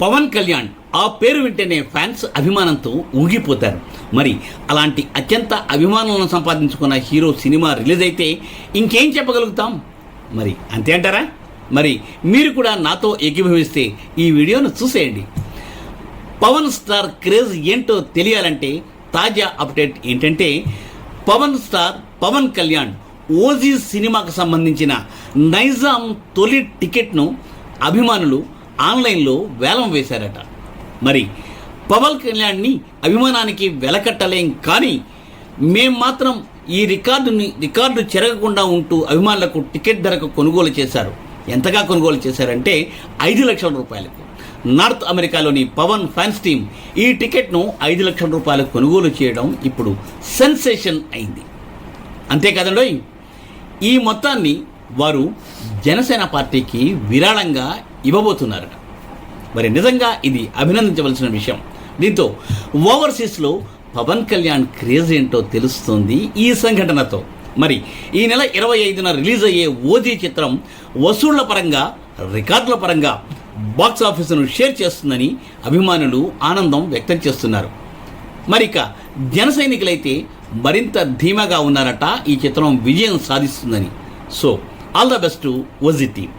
పవన్ కళ్యాణ్ ఆ పేరు వింటేనే ఫ్యాన్స్ అభిమానంతో ఊగిపోతారు. మరి అలాంటి అత్యంత అభిమానులను సంపాదించుకున్న హీరో సినిమా రిలీజ్ అయితే ఇంకేం చెప్పగలుగుతాం? మరి అంతే అంటారా? మరి మీరు కూడా నాతో ఏకీభవిస్తే ఈ వీడియోను చూసేయండి. పవన్ స్టార్ క్రేజ్ ఏంటో తెలియాలంటే తాజా అప్డేట్ ఏంటంటే పవన్ స్టార్ పవన్ కళ్యాణ్ ఓజీ సినిమాకు సంబంధించిన నైజాం తొలి టికెట్ను అభిమానులు ఆన్లైన్లో వేలం వేశారట. మరి పవన్ కళ్యాణ్ని అభిమానానికి వెలకట్టలేం కానీ మేం మాత్రం ఈ రికార్డుని రికార్డు చెరగకుండా ఉంటూ అభిమానులకు టికెట్ ధరకు కొనుగోలు చేశారు. ఎంతగా కొనుగోలు చేశారంటే ఐదు లక్షల రూపాయలకు. నార్త్ అమెరికాలోని పవన్ ఫ్యాన్స్ టీం ఈ టికెట్ను ఐదు లక్షల రూపాయలకు కొనుగోలు చేయడం ఇప్పుడు సెన్సేషన్ అయింది. అంతే ఈ మొత్తాన్ని వారు జనసేన పార్టీకి విరాళంగా ఇవ్వబోతున్నారట. మరి నిజంగా ఇది అభినందించవలసిన విషయం. దీంతో ఓవర్సీస్లో పవన్ కళ్యాణ్ క్రేజ్ ఏంటో తెలుస్తుంది ఈ సంఘటనతో. మరి ఈ నెల ఇరవై ఐదున రిలీజ్ అయ్యే ఓజీ చిత్రం వసూళ్ళ పరంగా రికార్డుల పరంగా బాక్స్ ఆఫీసును షేర్ చేస్తుందని అభిమానులు ఆనందం వ్యక్తం చేస్తున్నారు. మరిక జన సైనికులైతే మరింత ధీమాగా ఉన్నారట ఈ చిత్రం విజయం సాధిస్తుందని. So all the best OG team